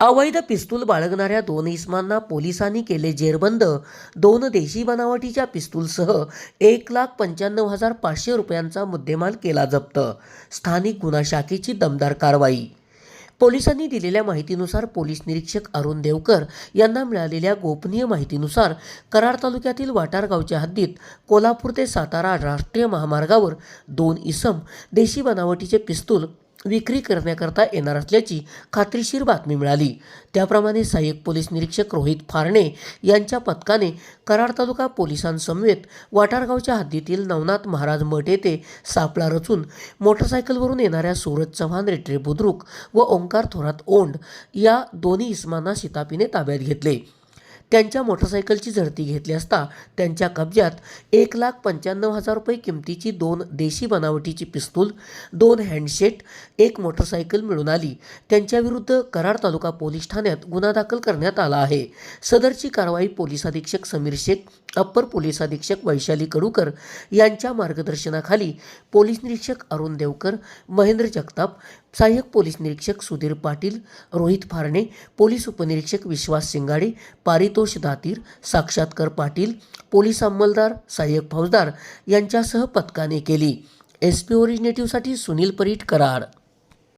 अवैध पिस्तूल बाळगणाऱ्या दोन इसमांना पोलिसांनी केले जेरबंद. दोन देशी बनावटीच्या पिस्तूलसह एक लाख पंच्याण्णव हजार पाचशे रुपयांचा मुद्देमाल केला जप्त. स्थानिक गुन्हा शाखेची दमदार कारवाई. पोलिसांनी दिलेल्या माहितीनुसार पोलीस निरीक्षक अरुण देवकर यांना मिळालेल्या गोपनीय माहितीनुसार कराड तालुक्यातील वाटार गावच्या हद्दीत कोल्हापूर ते सातारा राष्ट्रीय महामार्गावर दोन इसम देशी बनावटीचे पिस्तूल विक्री करण्याकरता येणार असल्याची खात्रीशीर बातमी मिळाली. त्याप्रमाणे सहाय्यक पोलीस निरीक्षक रोहित फारणे यांच्या पथकाने कराड तालुका पोलिसांसमवेत वाटारगावच्या हद्दीतील नवनाथ महाराज मठ येथे सापळा रचून मोटरसायकलवरून येणाऱ्या सूरज चव्हाण रेट्रे बुद्रुक व ओंकार थोरात ओंड या दोन्ही इस्मांना शितापीने ताब्यात घेतले. त्यांच्या मोटरसायकलची झडती घेतली असता त्यांच्या कब्जात एक लाख पंच्याण्णव हजार रुपये किमतीची दोन देशी बनावटीची पिस्तूल दोन हँडशेट एक मोटरसायकल मिळून आली. त्यांच्याविरुद्ध कराड तालुका पोलीस ठाण्यात गुन्हा दाखल करण्यात आला आहे. सदरची कारवाई पोलीस अधीक्षक समीर शेख अप्पर पोलीस अधीक्षक वैशाली कडूकर यांच्या मार्गदर्शनाखाली पोलीस निरीक्षक अरुण देवकर महेंद्र जगताप सहाय्यक पोलीस निरीक्षक सुधीर पाटील रोहित फारणे पोलीस उपनिरीक्षक विश्वास सिंगाडे पारित संतोष दातीर साक्षात्कार पाटील पोलीस अंमलदार सहाय्यक फौजदार यांच्यासह पथकाने केली. एस पी ओरिजिनेटिव्हसाठी सुनील परीट कराड.